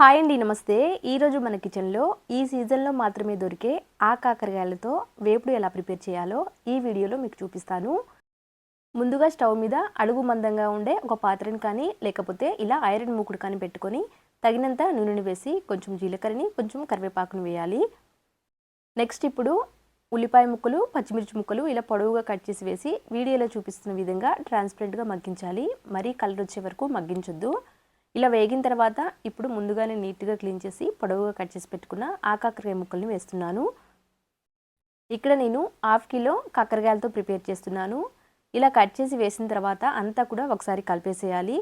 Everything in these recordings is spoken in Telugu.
హాయ్ అండి నమస్తే. ఈరోజు మన కిచెన్లో ఈ సీజన్లో మాత్రమే దొరికే ఆ కాకరకాయలతో వేపుడు ఎలా ప్రిపేర్ చేయాలో ఈ వీడియోలో మీకు చూపిస్తాను. ముందుగా స్టవ్ మీద అడుగు మందంగా ఉండే ఒక పాత్రని కానీ లేకపోతే ఇలా ఐరన్ మూకుడు కానీ పెట్టుకొని తగినంత నూనెని వేసి కొంచెం జీలకర్రని కొంచెం కరివేపాకును వేయాలి. నెక్స్ట్ ఇప్పుడు ఉల్లిపాయ ముక్కలు పచ్చిమిర్చి ముక్కలు ఇలా పొడవుగా కట్ చేసి వేసి వీడియోలో చూపిస్తున్న విధంగా ట్రాన్స్పరెంట్గా మగ్గించాలి. మరీ కలర్ వచ్చే వరకు మగ్గించొద్దు. ఇలా వేగిన తర్వాత ఇప్పుడు ముందుగానే నీట్గా క్లీన్ చేసి పొడవుగా కట్ చేసి పెట్టుకున్న ఆ కాకరకాయ ముక్కల్ని వేస్తున్నాను. ఇక్కడ నేను హాఫ్ కిలో కాకరకాయలతో ప్రిపేర్ చేస్తున్నాను. ఇలా కట్ చేసి వేసిన తర్వాత అంతా కూడా ఒకసారి కలిపేసేయాలి.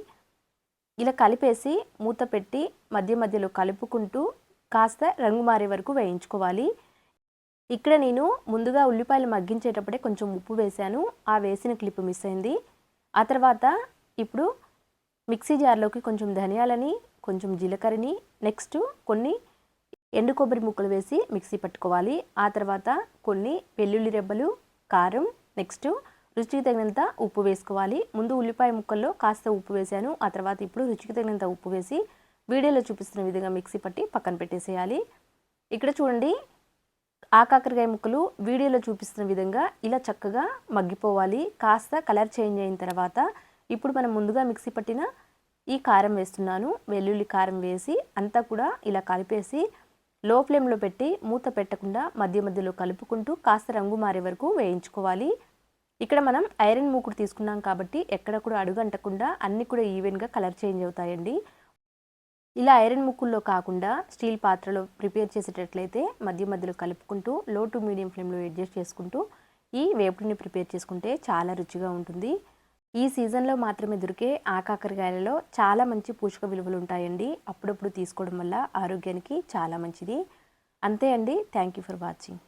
ఇలా కలిపేసి మూత పెట్టి మధ్య మధ్యలో కలుపుకుంటూ కాస్త రంగు మారే వరకు వేయించుకోవాలి. ఇక్కడ నేను ముందుగా ఉల్లిపాయలు మగ్గించేటప్పుడే కొంచెం ఉప్పు వేశాను. ఆ వేసిన క్లిప్ మిస్ అయింది. ఆ తర్వాత ఇప్పుడు మిక్సీ జార్లోకి కొంచెం ధనియాలని కొంచెం జీలకర్రని నెక్స్ట్ కొన్ని ఎండు కొబ్బరి ముక్కలు వేసి మిక్సీ పట్టుకోవాలి. ఆ తర్వాత కొన్ని వెల్లుల్లి రెబ్బలు కారం నెక్స్ట్ రుచికి తగినంత ఉప్పు వేసుకోవాలి. ముందు ఉల్లిపాయ ముక్కల్లో కాస్త ఉప్పు వేశాను ఆ తర్వాత ఇప్పుడు రుచికి తగినంత ఉప్పు వేసి వీడియోలో చూపిస్తున్న విధంగా మిక్సీ పట్టి పక్కన పెట్టేసేయాలి. ఇక్కడ చూడండి ఆ కాకరకాయ ముక్కలు వీడియోలో చూపిస్తున్న విధంగా ఇలా చక్కగా మగ్గిపోవాలి. కాస్త కలర్ చేంజ్ అయిన తర్వాత ఇప్పుడు మనం ముందుగా మిక్సీ పట్టిన ఈ కారం వేస్తున్నాను. వెల్లుల్లి కారం వేసి అంతా కూడా ఇలా కలిపేసి లో ఫ్లేమ్లో పెట్టి మూత పెట్టకుండా మధ్య మధ్యలో కలుపుకుంటూ కాస్త రంగు మారే వరకు వేయించుకోవాలి. ఇక్కడ మనం ఐరన్ మూకుడు తీసుకున్నాం కాబట్టి ఎక్కడ కూడా అడుగంటకుండా అన్నీ కూడా ఈవెన్గా కలర్ చేంజ్ అవుతాయండి. ఇలా ఐరన్ ముక్కుల్లో కాకుండా స్టీల్ పాత్రలో ప్రిపేర్ చేసేటట్లయితే మధ్య మధ్యలో కలుపుకుంటూ లో టు మీడియం ఫ్లేమ్లో అడ్జస్ట్ చేసుకుంటూ ఈ వేపుడిని ప్రిపేర్ చేసుకుంటే చాలా రుచిగా ఉంటుంది. ఈ సీజన్లో మాత్రమే దొరికే ఆకాకరకాయలలో చాలా మంచి పోషక విలువలు ఉంటాయండి. అప్పుడప్పుడు తీసుకోవడం వల్ల ఆరోగ్యానికి చాలా మంచిది. అంతే అండి. Thank you for watching.